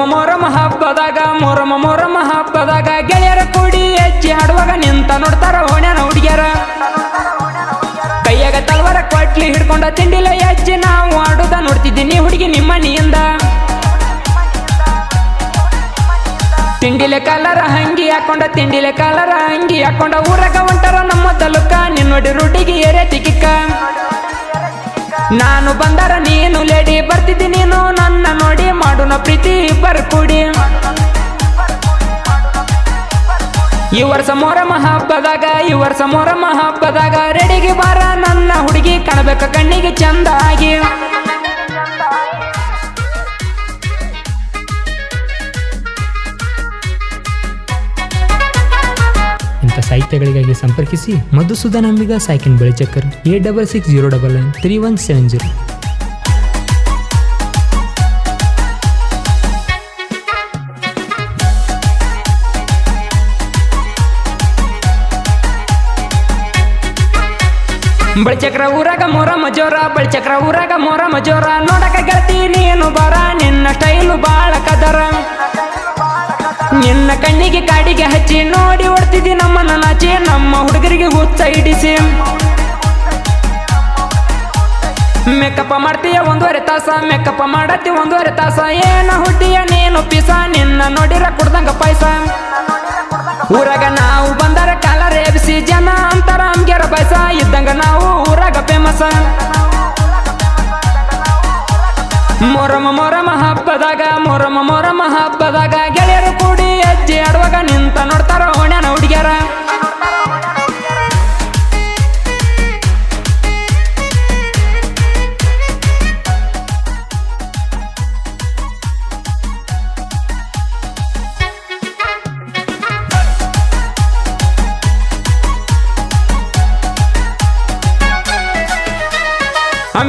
ಮೊರಮ ಮೊರಮ ಹಬ್ಬದಾಗ ಮೊರಮ ಮೊರಮ ಹಬ್ಬದಾಗ ಗೆಳೆಯರ ಕೂಡಿ ಹೆಜ್ಜೆ ಆಡುವಾಗ ನಿಂತ ನೋಡ್ತಾರ ಓಣ್ಯಾನ ಹುಡುಗಿಯರ. ಕೈಯಾಗ ತಲ್ವರ ಕೊಟ್ಲಿ ಹಿಡ್ಕೊಂಡ ತಿಂಡಿಲ ಹೆಜ್ಜೆ ನಾವು ಆಡುದ ನೋಡ್ತಿದ್ದೀನಿ ಹುಡುಗಿ ನಿಮ್ಮ ನೀಂದ ತಿಂಡಿಲೆ ಕಲರ ಹಂಗಿ ಹಾಕೊಂಡ, ತಿಂಡಿಲೆ ಕಲರ ಹಂಗಿ ಹಾಕೊಂಡ ಊರಾಗ ಹೊಂಟಾರ ನಮ್ಮ ತಲುಕ. ನಿನ್ನೋಡಿ ರೊಟ್ಟಿಗೆ ಏರೆ ತಿಕ್ಕಿಕ್ಕ. ನಾನು ಬಂದರ ನೀನು ಲೇಡಿ, ಬರ್ತಿದ್ದಿ ನೀನು ನನ್ನ ನೋಡಿ ಮಾಡೋಣ ಪ್ರೀತಿ ಇಬ್ಬರು ಈ ವರ್ಷ ಮೊರಮ ಹಬ್ಬದಾಗ ಈ ವರ್ಷ ಮೊರಮ ರೆಡಿಗೆ ಬಾರ ನನ್ನ ಹುಡುಗಿ ಕಾಣಬೇಕ ಕಣ್ಣಿಗೆ ಚಂದ ಆಗಿ. ಸಾಹಿತ್ಯಗಳಿಗಾಗಿ ಸಂಪರ್ಕಿಸಿ ಮಧುಸೂದನ್ ಅಂಬಿಗ, ಸಾಯ್ಕಿನ್ ಬೆಳಿಚಕ್ಕರ್ eight double six zero double nine three one seven zero ಬಳ್ಚಕ್ರ ಊರಾಗ ಮೋರ ಮಜೋರ, ಬಳ್ಚಕ್ರ ಊರಾಗ ಮೋರ ಮಜೋರ. ನೋಡಕ ಗೆಳತಿ ನೀನು ಬರ, ನಿನ್ನ ಸ್ಟೈಲು ಬಾಳ ಕದರ. ನಿನ್ನ ಕಣ್ಣಿಗೆ ಕಾಡಿಗೆ ಹಚ್ಚಿ ನೋಡಿ ಓಡ್ತಿದ್ದಿ ನಮ್ಮನ್ನ ನಾಚಿ, ನಮ್ಮ ಹುಡುಗರಿಗೆ ಹುಚ್ಚ ಹಿಡಿಸಿ. ಮೇಕಪ್ಪ ಮಾಡ್ತೀಯ ಒಂದೂವರೆ ತಾಸ ಮೇಕಪ್ಪ ಮಾಡತ್ತಿ ಒಂದೂವರೆ ತಾಸ. ಏನ ಹುಟ್ಟಿಯ ನೀನು ಪಿಸ, ನಿನ್ನ ನೋಡಿರ ಕುಡ್ದಂಗ ಪಾಯ್ಸ. ಊರಾಗ ನಾವು ಬಂದರೆ ಕಾಲ ಎಬ್ಸಿ, ಜನ ಅಂತಾರ ಅಂಗೇರ ಪಾಯ್ಸ. ಇದ್ದಂಗ ನಾವು ಊರಾಗ ಫೇಮಸ್ ಮೊರಮ ಮೊರಮ ಹಬ್ಬದಾಗ ಮೊರಮ ಮೊರಮ ಹಬ್ಬದಾಗ ಗೆಳೆಯರು ಕೂಡಿ ಅಜ್ಜಿ ಆಡುವಾಗ ನಿಂತ ನೋಡ್ತಾರ ಓಣ್ಯಾನ ಹುಡುಗ್ಯಾರ.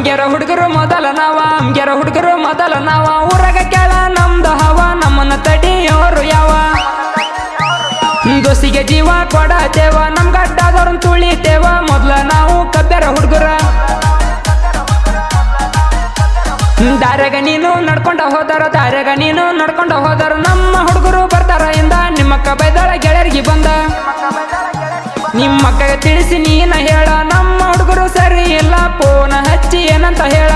ಅಂಗ್ಯಾರ ಹುಡುಗರು ಮೊದಲ ನಾವ ಅಂಗ್ಯಾರ ಹುಡುಗರು ಮೊದಲ ನಾವ. ಊರಾಗ ಕೇಳ, ನಮ್ದ ಹವ, ನಮ್ಮನ್ನ ತಡಿಯೋರು ಯಾವ. ದೋಸಿಗೆ ಜೀವ ಕೊಡತೇವ, ನಮ್ ಗಡ್ಡದವ್ರನ್ ತುಳಿತೇವ. ಮೊದ್ಲ ನಾವು ಕಬ್ಬೆರ ಹುಡುಗರ. ದಾರ್ಯಾಗ ನೀನು ನಡ್ಕೊಂಡ ಹೋದಾರ, ದಾರ್ಯಾಗ ನೀನು ನಡ್ಕೊಂಡ ಹೋದಾರ. ನಮ್ಮ ಹುಡುಗರು ಬರ್ತಾರ ಇಂದ ನಿಮ್ಮಕ್ಕ ಬೈದಾಳ ಗೆಳೆಯರಿಗೆ ಬಂದ. ನಿಮ್ಮಕ್ಕ ತಿಳಿಸಿ ನೀನ ಹೇಳ, ನಮ್ಮ ಹುಡುಗರು ಸರಿ ಇಲ್ಲ ಹಚ್ಚಿ ಏನಂತ ಹೇಳ.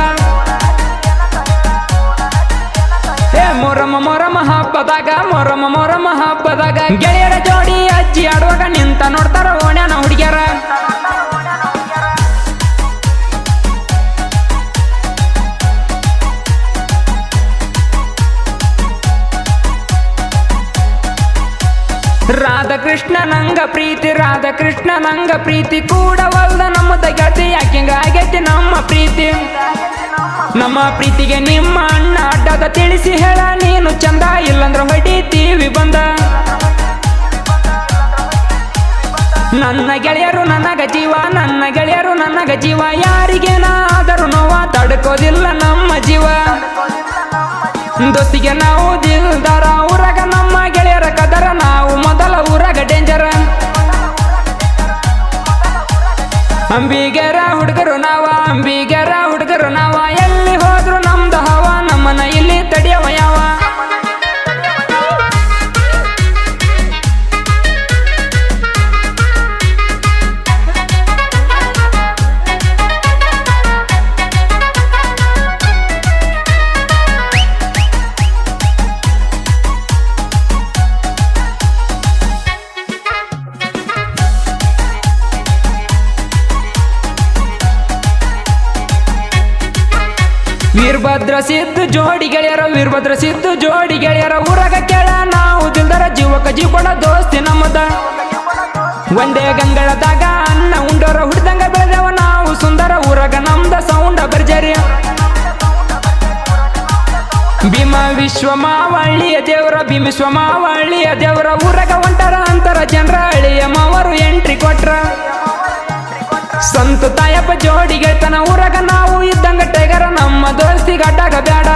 ಏ, ಮೊರಮ ಮೊರಮ ಹಬ್ಬದಾಗ, ಮೊರಮ ಮೊರಮ ಹಬ್ಬದಾಗ ಗೆಳೆಯರ ಜೋಡಿ ಅಜ್ಜಿ ಆಡುವಾಗ ನಿಂತ ನೋಡ್ತಾರ? ರಾಧಕೃಷ್ಣ ನಂಗ ಪ್ರೀತಿ, ರಾಧ ಕೃಷ್ಣ ನಂಗ ಪ್ರೀತಿ ಕೂಡವಲ್ದ ನಮ್ಮ ಗೆಳತಿ ಯಾಕಿಂಗ ಆಗೈತಿ ನಮ್ಮ ಪ್ರೀತಿ. ನಮ್ಮ ಪ್ರೀತಿಗೆ ನಿಮ್ಮ ಅಣ್ಣ ಅಡ್ಡದ ತಿಳಿಸಿ ಹೇಳ, ನೀನು ಚಂದ ಇಲ್ಲಂದ್ರ ಹೊಡಿತೀವಿ ಬಂದ. ನನ್ನ ಗೆಳೆಯರು ನನಗ ಜೀವ, ನನ್ನ ಗೆಳೆಯರು ನನಗ ಜೀವ ಯಾರಿಗೇನಾದರೂ ನೋವ, ತಡ್ಕೋದಿಲ್ಲ ನಮ್ಮ ಜೀವ. ದೋಸ್ತಿಗೆ ನಾವು ದಿಲ್ದಾರ, ಊರಾಗ ನಮ್ಮ ಗೆಳೆಯರ ಕದರ ಡೇಂಜರ್ ಅಂಬಿಗೆರ ಹುಡುಗರು ನಾವ ಅಂಬಿಗೆರ ಹುಡುಗರು ವೀರಭದ್ರ ಸಿದ್ದು ಜೋಡಿ ಗೆಳೆಯರ, ವೀರಭದ್ರ ಸಿದ್ದು ಜೋಡಿ ಗೆಳೆಯರ, ಊರಾಗ ಕೇಳ ನಾವು ದಿಲ್ದರ ಜೀವಕ ಜೀವನ ದೋಸ್ತಿ ನಮ್ಮದ. ಒಂದೇ ಗಂಗಳದಾಗ ಅನ್ನ ಉಂಡೋರ ಹುಡ್ದಂಗ ಬೆಳೆದವ ನಾವು ಸುಂದರ ಊರಾಗ ನಮ್ದ ಸೌಂಡ ಬರ್ಜರಿ ಭೀಮ ವಿಶ್ವ ಮಾವಳ್ಳಿಯ ದೇವರ, ಭೀಮ ವಿಶ್ವ ಮಾವಳ್ಳಿಯ ದೇವರ, ಊರಾಗ ಒಂಟರ ಅಂತರ ಜನರ ಅಳಿಯ ಮಾವರು ಎಂಟ್ರಿ ಕೊಟ್ರ. ಸಂತ ತಾಯಪ್ಪ ಜೋಡಿಗೆ ತನ ಊರಾಗ ನಾವು ಇದ್ದಂಗ ಟೈಗರ ನಮ್ಮ ದೋಸ್ತಿ ಗಡ್ಡಾಗ ಬೇಡ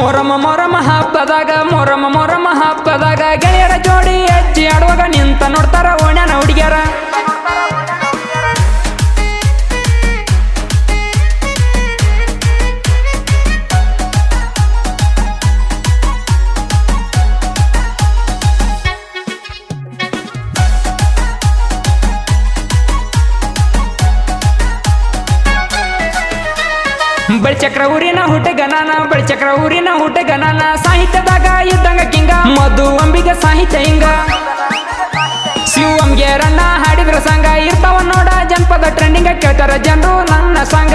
ಮೊರಮ ಮೊರಮ ಹಬ್ಬದಾಗ, ಮೊರಮ ಮೊರಮ ಹಬ್ಬದಾಗ ಗೆಳೆಯರ ಜೋಡಿ ಹೆಜ್ಜೆ ಆಡುವಾಗ ನಿಂತ ನೋಡ್ತಾರ ಓಣ್ಯಾನ ಹುಡುಗ್ಯಾರ. ಬಳಿಚಕ್ರ ಊರಿನ ಬಳಿ ಬಳಿಚಕ್ರ ಊರಿನ ಹುಟ್ಟಗನಾನ. ಸಾಹಿತ್ಯದಾಗ ಇದ್ದಂಗ ಕಿಂಗ, ಮಧು ಅಂಬಿಗ ಸಾಹಿತ್ಯ ಹಿಂಗ. ಶಿವಂಗೆ ರಣ್ಣ ಹಾಡಿದ್ರ ಸಂಘ, ಇರ್ತಾವ ನೋಡ ಜನಪದ ಟ್ರೆಂಡಿಂಗ ಕೇಳ್ತಾರ ಜನರು ನನ್ನ ಸಂಘ.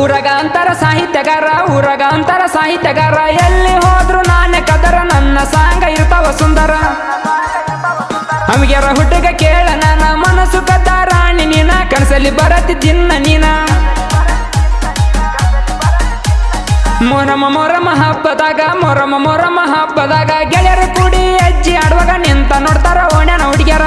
ಊರಗ ಅಂತರ ಸಾಹಿತ್ಯಗಾರ, ಊರಗ ಅಂತರ ಸಾಹಿತ್ಯಗಾರ. ಎಲ್ಲಿ ಹೋದ್ರು ನಾನೇ ಕದರ, ನನ್ನ ಸಾಂಗ ಇರ್ತಾವ ಸುಂದರ. ಅವಿಗೆರ ಹುಡುಗ ಕೇಳ, ನನ್ನ ಮನಸ್ಸು ಕದ್ದ ರಾಣಿ ನೀನ, ಕನಸಲ್ಲಿ ಬರತ್ತಿದ್ದಿನ್ನ ನೀನ. ಮೊರಮ ಮೊರಮ ಹಬ್ಬದಾಗ, ಮೊರಮ ಮೊರಮ ಹಬ್ಬದಾಗ, ಗೆಳೆಯರು ಕೂಡಿ ಅಜ್ಜಿ ಆಡುವಾಗ ನಿಂತ ನೋಡ್ತಾರ ಓಣ್ಯಾನ ಹುಡುಗ್ಯಾರ.